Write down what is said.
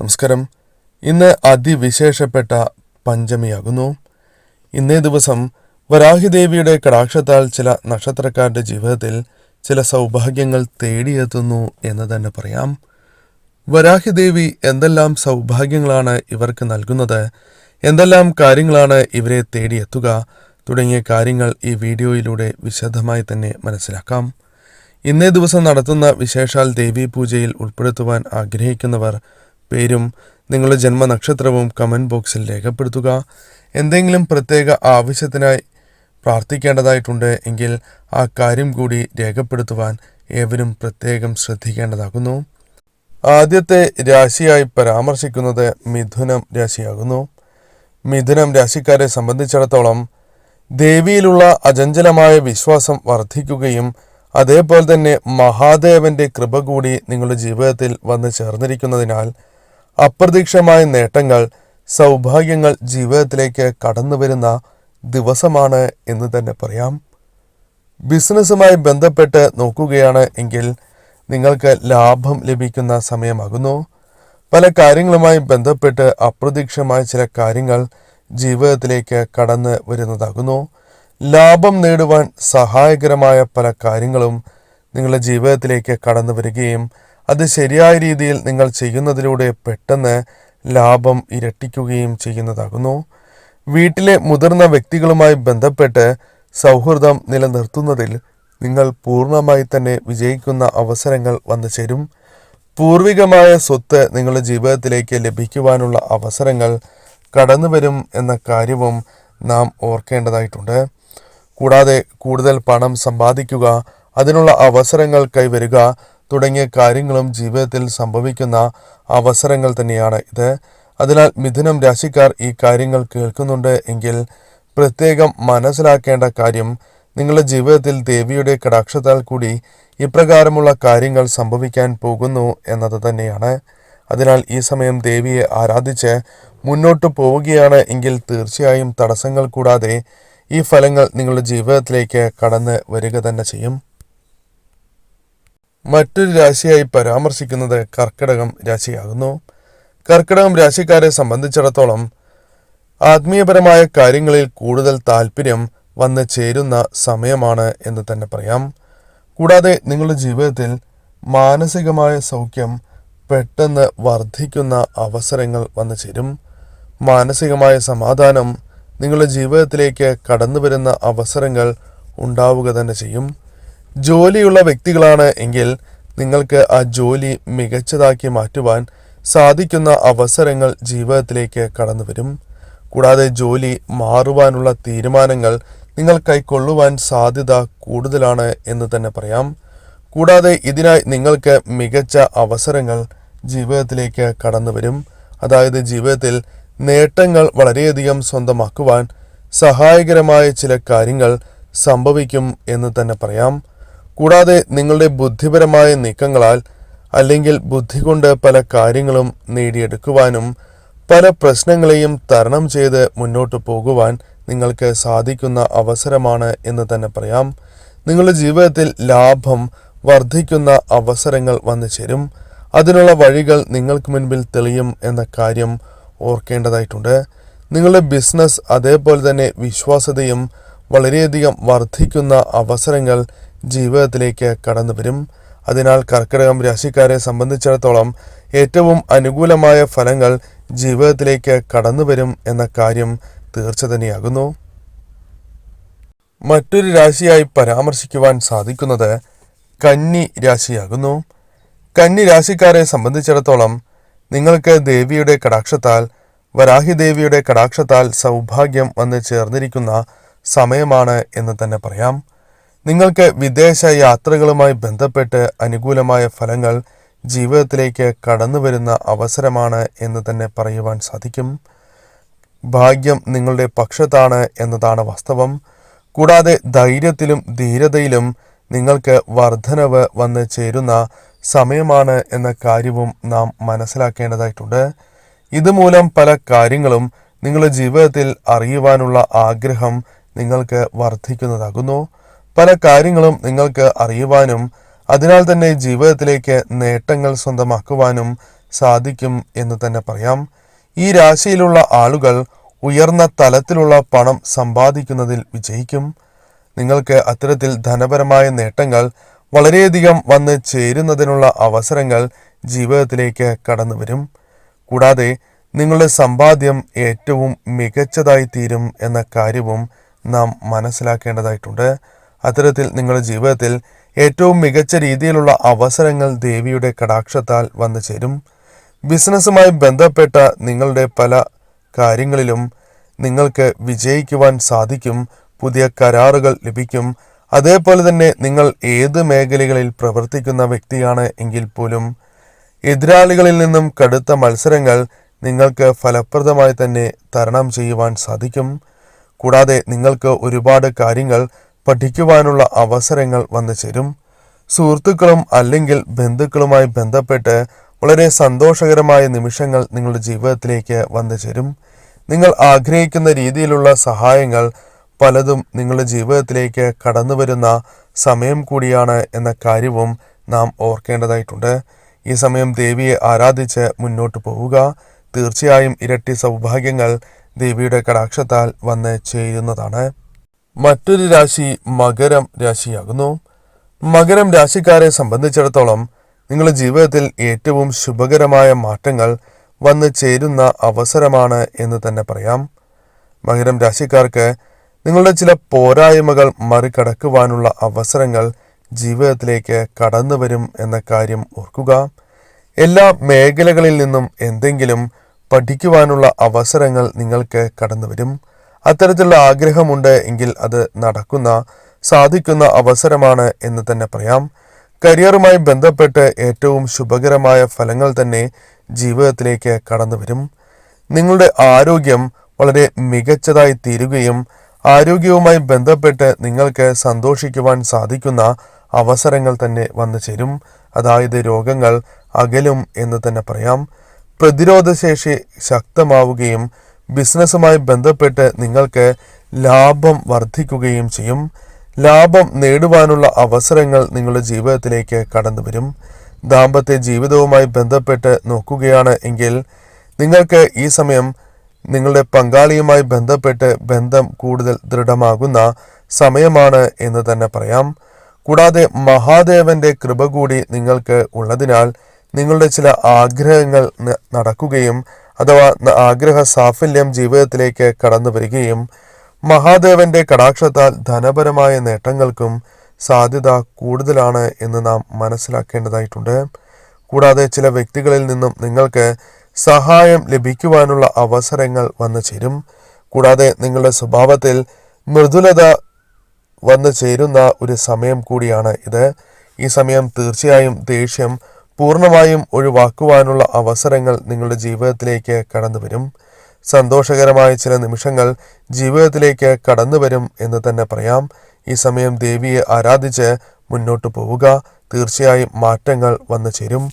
നമസ്കാരം. ഇന്ന് അതിവിശേഷപ്പെട്ട പഞ്ചമിയാകുന്നു. ഇന്നേ ദിവസം വരാഹിദേവിയുടെ കടാക്ഷത്താൽ ചില നക്ഷത്രക്കാരുടെ ജീവിതത്തിൽ ചില സൗഭാഗ്യങ്ങൾ തേടിയെത്തുന്നു എന്ന് തന്നെ പറയാം. വരാഹിദേവി എന്തെല്ലാം സൗഭാഗ്യങ്ങളാണ് ഇവർക്ക് നൽകുന്നത്? എന്തെല്ലാം കാര്യങ്ങളാണ് ഇവരെ തേടിയെത്തുക? തുടങ്ങിയ കാര്യങ്ങൾ ഈ വീഡിയോയിലൂടെ വിശദമായി തന്നെ മനസ്സിലാക്കാം. ഇന്നേ ദിവസം നടത്തുന്ന വിശേഷാൽ ദേവീ പൂജയിൽ ഉൾപ്പെടുത്തുവാൻ ആഗ്രഹിക്കുന്നവർ പേരും നിങ്ങളുടെ ജന്മനക്ഷത്രവും കമന്റ് ബോക്സിൽ രേഖപ്പെടുത്തുക. എന്തെങ്കിലും പ്രത്യേക ആവശ്യത്തിനായി പ്രാർത്ഥിക്കേണ്ടതായിട്ടുണ്ട് എങ്കിൽ ആ കാര്യം കൂടി രേഖപ്പെടുത്തുവാൻ ഏവരും പ്രത്യേകം ശ്രദ്ധിക്കേണ്ടതാകുന്നു. ആദ്യത്തെ രാശിയായി പരാമർശിക്കുന്നത് മിഥുനം രാശിയാകുന്നു. മിഥുനം രാശിക്കാരെ സംബന്ധിച്ചിടത്തോളം ദേവിയിലുള്ള അചഞ്ചലമായ വിശ്വാസം വർദ്ധിക്കുകയും അതേപോലെ തന്നെ മഹാദേവന്റെ കൃപ കൂടി നിങ്ങളുടെ ജീവിതത്തിൽ വന്നു ചേർന്നിരിക്കുന്നതിനാൽ അപ്രതീക്ഷമായ നേട്ടങ്ങൾ സൗഭാഗ്യങ്ങൾ ജീവിതത്തിലേക്ക് കടന്നു വരുന്ന ദിവസമാണ് എന്ന് തന്നെ പറയാം. ബിസിനസ്സുമായി ബന്ധപ്പെട്ട് നോക്കുകയാണ് എങ്കിൽ നിങ്ങൾക്ക് ലാഭം ലഭിക്കുന്ന സമയമാകുന്നു. പല കാര്യങ്ങളുമായി ബന്ധപ്പെട്ട് അപ്രതീക്ഷമായ ചില കാര്യങ്ങൾ ജീവിതത്തിലേക്ക് കടന്ന് വരുന്നതാകുന്നു. ലാഭം നേടുവാൻ സഹായകരമായ പല കാര്യങ്ങളും നിങ്ങളുടെ ജീവിതത്തിലേക്ക് കടന്നു വരികയും അത് ശരിയായ രീതിയിൽ നിങ്ങൾ ചെയ്യുന്നതിലൂടെ പെട്ടെന്ന് ലാഭം ഇരട്ടിക്കുകയും ചെയ്യുന്നതാകുന്നു. വീട്ടിലെ മുതിർന്ന വ്യക്തികളുമായി ബന്ധപ്പെട്ട് സൗഹൃദം നിലനിർത്തുന്നതിൽ നിങ്ങൾ പൂർണമായി തന്നെ വിജയിക്കുന്ന അവസരങ്ങൾ വന്നു ചേരും. പൂർവികമായ സ്വത്ത് നിങ്ങളുടെ ജീവിതത്തിലേക്ക് ലഭിക്കുവാനുള്ള അവസരങ്ങൾ കടന്നു വരും എന്ന കാര്യവും നാം ഓർക്കേണ്ടതായിട്ടുണ്ട്. കൂടാതെ കൂടുതൽ പണം സമ്പാദിക്കുക അതിനുള്ള അവസരങ്ങൾ കൈവരിക തുടങ്ങിയ കാര്യങ്ങളും ജീവിതത്തിൽ സംഭവിക്കുന്ന അവസരങ്ങൾ തന്നെയാണ് ഇത്. അതിനാൽ മിഥുനം രാശിക്കാർ ഈ കാര്യങ്ങൾ കേൾക്കുന്നുണ്ട് എങ്കിൽ പ്രത്യേകം മനസ്സിലാക്കേണ്ട കാര്യം നിങ്ങളുടെ ജീവിതത്തിൽ ദേവിയുടെ കടാക്ഷത്താൽ കൂടി ഇപ്രകാരമുള്ള കാര്യങ്ങൾ സംഭവിക്കാൻ പോകുന്നു എന്നത് തന്നെയാണ്. അതിനാൽ ഈ സമയം ദേവിയെ ആരാധിച്ച് മുന്നോട്ട് പോവുകയാണ് എങ്കിൽ തീർച്ചയായും തടസ്സങ്ങൾ കൂടാതെ ഈ ഫലങ്ങൾ നിങ്ങളുടെ ജീവിതത്തിലേക്ക് കടന്ന് വരിക തന്നെ ചെയ്യും. മറ്റൊരു രാശിയായി പരാമർശിക്കുന്നത് കർക്കിടകം രാശിയാകുന്നു. കർക്കിടകം രാശിക്കാരെ സംബന്ധിച്ചിടത്തോളം ആത്മീയപരമായ കാര്യങ്ങളിൽ കൂടുതൽ താല്പര്യം വന്ന് ചേരുന്ന സമയമാണ് എന്ന് തന്നെ പറയാം. കൂടാതെ നിങ്ങളുടെ ജീവിതത്തിൽ മാനസികമായ സൗഖ്യം പെട്ടെന്ന് വർദ്ധിക്കുന്ന അവസരങ്ങൾ വന്നു ചേരും. മാനസികമായ സമാധാനം നിങ്ങളുടെ ജീവിതത്തിലേക്ക് കടന്നു വരുന്ന അവസരങ്ങൾ ഉണ്ടാവുക തന്നെ ചെയ്യും. ജോലിയുള്ള വ്യക്തികളാണ് എങ്കിൽ നിങ്ങൾക്ക് ആ ജോലി മികച്ചതാക്കി മാറ്റുവാൻ സാധിക്കുന്ന അവസരങ്ങൾ ജീവിതത്തിലേക്ക് കടന്നു വരും കൂടാതെ ജോലി മാറുവാനുള്ള തീരുമാനങ്ങൾ നിങ്ങൾ കൈക്കൊള്ളുവാൻ സാധ്യത കൂടുതലാണ് എന്ന് തന്നെ പറയാം. കൂടാതെ ഇതിനായി നിങ്ങൾക്ക് മികച്ച അവസരങ്ങൾ ജീവിതത്തിലേക്ക് കടന്നു വരും അതായത് ജീവിതത്തിൽ നേട്ടങ്ങൾ വളരെയധികം സ്വന്തമാക്കുവാൻ സഹായകരമായ ചില കാര്യങ്ങൾ സംഭവിക്കും എന്ന് തന്നെ പറയാം. കൂടാതെ നിങ്ങളുടെ ബുദ്ധിപരമായ നീക്കങ്ങളാൽ അല്ലെങ്കിൽ ബുദ്ധി കൊണ്ട് പല കാര്യങ്ങളും നേടിയെടുക്കുവാനും പല പ്രശ്നങ്ങളെയും തരണം ചെയ്ത് മുന്നോട്ട് പോകുവാൻ നിങ്ങൾക്ക് സാധിക്കുന്ന അവസരമാണ് എന്ന് തന്നെ പറയാം. നിങ്ങളുടെ ജീവിതത്തിൽ ലാഭം വർദ്ധിക്കുന്ന അവസരങ്ങൾ വന്നു ചേരും. അതിനുള്ള വഴികൾ നിങ്ങൾക്ക് മുൻപിൽ തെളിയും എന്ന കാര്യം ഓർക്കേണ്ടതായിട്ടുണ്ട്. നിങ്ങളുടെ ബിസിനസ് അതേപോലെ തന്നെ വിശ്വാസതയും വളരെയധികം വർദ്ധിക്കുന്ന അവസരങ്ങൾ ജീവിതത്തിലേക്ക് കടന്നു വരും. അതിനാൽ കർക്കിടകം രാശിക്കാരെ സംബന്ധിച്ചിടത്തോളം ഏറ്റവും അനുകൂലമായ ഫലങ്ങൾ ജീവിതത്തിലേക്ക് കടന്നു വരും എന്ന കാര്യം തീർച്ച തന്നെയാകുന്നു. മറ്റൊരു രാശിയായി പരാമർശിക്കുവാൻ സാധിക്കുന്നത് കന്നി രാശിയാകുന്നു. കന്നി രാശിക്കാരെ സംബന്ധിച്ചിടത്തോളം നിങ്ങൾക്ക് ദേവിയുടെ കടാക്ഷത്താൽ വരാഹി ദേവിയുടെ കടാക്ഷത്താൽ സൗഭാഗ്യം വന്ന് ചേർന്നിരിക്കുന്ന സമയമാണ് എന്ന് തന്നെ പറയാം. നിങ്ങൾക്ക് വിദേശ യാത്രകളുമായി ബന്ധപ്പെട്ട് അനുകൂലമായ ഫലങ്ങൾ ജീവിതത്തിലേക്ക് കടന്നു വരുന്ന അവസരമാണ് എന്ന് തന്നെ പറയുവാൻ സാധിക്കും. ഭാഗ്യം നിങ്ങളുടെ പക്ഷത്താണ് എന്നതാണ് വാസ്തവം. കൂടാതെ ധൈര്യത്തിലും ധീരതയിലും നിങ്ങൾക്ക് വർധനവ് വന്ന് ചേരുന്ന സമയമാണ് എന്ന കാര്യവും നാം മനസ്സിലാക്കേണ്ടതായിട്ടുണ്ട്. ഇതുമൂലം പല കാര്യങ്ങളും നിങ്ങളുടെ ജീവിതത്തിൽ അറിയുവാനുള്ള ആഗ്രഹം നിങ്ങൾക്ക് വർദ്ധിക്കുന്നതാകുന്നു. പല കാര്യങ്ങളും നിങ്ങൾക്ക് അറിയുവാനും അതിനാൽ തന്നെ ജീവിതത്തിലേക്ക് നേട്ടങ്ങൾ സ്വന്തമാക്കുവാനും സാധിക്കും എന്ന് തന്നെ പറയാം. ഈ രാശിയിലുള്ള ആളുകൾ ഉയർന്ന തലത്തിലുള്ള പണം സമ്പാദിക്കുന്നതിൽ വിജയിക്കും. നിങ്ങൾക്ക് അത്തരത്തിൽ ധനപരമായ നേട്ടങ്ങൾ വളരെയധികം വന്ന് ചേരുന്നതിനുള്ള അവസരങ്ങൾ ജീവിതത്തിലേക്ക് കടന്നു വരും. കൂടാതെ നിങ്ങളുടെ സമ്പാദ്യം ഏറ്റവും മികച്ചതായി തീരും എന്ന കാര്യവും നാം മനസ്സിലാക്കേണ്ടതായിട്ടുണ്ട്. അത്തരത്തിൽ നിങ്ങളുടെ ജീവിതത്തിൽ ഏറ്റവും മികച്ച രീതിയിലുള്ള അവസരങ്ങൾ ദേവിയുടെ കടാക്ഷത്താൽ വന്നു ചേരും. ബിസിനസ്സുമായി ബന്ധപ്പെട്ട നിങ്ങളുടെ പല കാര്യങ്ങളിലും നിങ്ങൾക്ക് വിജയിക്കുവാൻ സാധിക്കും പുതിയ കരാറുകൾ ലഭിക്കും. അതേപോലെ തന്നെ നിങ്ങൾ ഏത് മേഖലകളിൽ പ്രവർത്തിക്കുന്ന വ്യക്തിയാണ് എങ്കിൽ പോലും എതിരാളികളിൽ നിന്നും കടുത്ത മത്സരങ്ങൾ നിങ്ങൾക്ക് ഫലപ്രദമായി തന്നെ തരണം ചെയ്യുവാൻ സാധിക്കും. കൂടാതെ നിങ്ങൾക്ക് ഒരുപാട് കാര്യങ്ങൾ പഠിക്കുവാനുള്ള അവസരങ്ങൾ വന്നു ചേരും. സുഹൃത്തുക്കളും അല്ലെങ്കിൽ ബന്ധുക്കളുമായി ബന്ധപ്പെട്ട് വളരെ സന്തോഷകരമായ നിമിഷങ്ങൾ നിങ്ങളുടെ ജീവിതത്തിലേക്ക് വന്നു ചേരും. നിങ്ങൾ ആഗ്രഹിക്കുന്ന രീതിയിലുള്ള സഹായങ്ങൾ പലതും നിങ്ങളുടെ ജീവിതത്തിലേക്ക് കടന്നു വരുന്ന സമയം കൂടിയാണ് എന്ന കാര്യവും നാം ഓർക്കേണ്ടതായിട്ടുണ്ട്. ഈ സമയം ദേവിയെ ആരാധിച്ച് മുന്നോട്ട് പോവുക. തീർച്ചയായും ഇരട്ടി സൗഭാഗ്യങ്ങൾ ദേവിയുടെ കടാക്ഷത്താൽ വന്ന് ചേരുന്നതാണ്. മറ്റൊരു രാശി മകരം രാശിയാകുന്നു. മകരം രാശിക്കാരെ സംബന്ധിച്ചിടത്തോളം നിങ്ങളുടെ ജീവിതത്തിൽ ഏറ്റവും ശുഭകരമായ മാറ്റങ്ങൾ വന്നു ചേരുന്ന അവസരമാണ് എന്ന് തന്നെ പറയാം. മകരം രാശിക്കാർക്ക് നിങ്ങളുടെ ചില പോരായ്മകൾ മറികടക്കുവാനുള്ള അവസരങ്ങൾ ജീവിതത്തിലേക്ക് കടന്നു വരും എന്ന കാര്യം ഓർക്കുക. എല്ലാ മേഖലകളിൽ നിന്നും എന്തെങ്കിലും പഠിക്കുവാനുള്ള അവസരങ്ങൾ നിങ്ങൾക്ക് കടന്നു വരും. അത്തരത്തിലുള്ള ആഗ്രഹമുണ്ട് എങ്കിൽ അത് നടക്കുന്ന സാധിക്കുന്ന അവസരമാണ് എന്ന് തന്നെ പറയാം. കരിയറുമായി ബന്ധപ്പെട്ട് ഏറ്റവും ശുഭകരമായ ഫലങ്ങൾ തന്നെ ജീവിതത്തിലേക്ക് കടന്നു വരും. നിങ്ങളുടെ ആരോഗ്യം വളരെ മികച്ചതായി തീരുകയും ആരോഗ്യവുമായി ബന്ധപ്പെട്ട് നിങ്ങൾക്ക് സന്തോഷിക്കുവാൻ സാധിക്കുന്ന അവസരങ്ങൾ തന്നെ വന്നു ചേരും. അതായത് രോഗങ്ങൾ അകലും എന്ന് തന്നെ പറയാം. പ്രതിരോധശേഷി ശക്തമാവുകയും ബിസിനസ്സുമായി ബന്ധപ്പെട്ട് നിങ്ങൾക്ക് ലാഭം വർദ്ധിക്കുകയും ചെയ്യും. ലാഭം നേടുവാനുള്ള അവസരങ്ങൾ നിങ്ങളുടെ ജീവിതത്തിലേക്ക് കടന്നു വരും ദാമ്പത്യ ജീവിതവുമായി ബന്ധപ്പെട്ട് നോക്കുകയാണ് എങ്കിൽ നിങ്ങൾക്ക് ഈ സമയം നിങ്ങളുടെ പങ്കാളിയുമായി ബന്ധപ്പെട്ട് ബന്ധം കൂടുതൽ ദൃഢമാകുന്ന സമയമാണ് എന്ന് തന്നെ പറയാം. കൂടാതെ മഹാദേവന്റെ കൃപ കൂടി നിങ്ങൾക്ക് ഉള്ളതിനാൽ നിങ്ങളുടെ ചില ആഗ്രഹങ്ങൾ നടക്കുകയും അഥവാ ആഗ്രഹ സാഫല്യം ജീവിതത്തിലേക്ക് കടന്നു വരികയും മഹാദേവന്റെ കടാക്ഷത്താൽ ധനപരമായ നേട്ടങ്ങൾക്കും സാധ്യത കൂടുതലാണ് എന്ന് നാം മനസ്സിലാക്കേണ്ടതായിട്ടുണ്ട്. കൂടാതെ ചില വ്യക്തികളിൽ നിന്നും നിങ്ങൾക്ക് സഹായം ലഭിക്കുവാനുള്ള അവസരങ്ങൾ വന്നു ചേരും. കൂടാതെ നിങ്ങളുടെ സ്വഭാവത്തിൽ മൃദുലത വന്നു ചേരുന്ന ഒരു സമയം കൂടിയാണ് ഇത്. ഈ സമയം തീർച്ചയായും ദേഷ്യം പൂർണമായും ഒഴിവാക്കുവാനുള്ള അവസരങ്ങൾ നിങ്ങളുടെ ജീവിതത്തിലേക്ക് കടന്നു വരും സന്തോഷകരമായ ചില നിമിഷങ്ങൾ ജീവിതത്തിലേക്ക് കടന്നു വരും എന്ന് തന്നെ പറയാം. ഈ സമയം ദേവിയെ ആരാധിച്ച് മുന്നോട്ട് പോവുക. തീർച്ചയായും മാറ്റങ്ങൾ വന്നു ചേരും.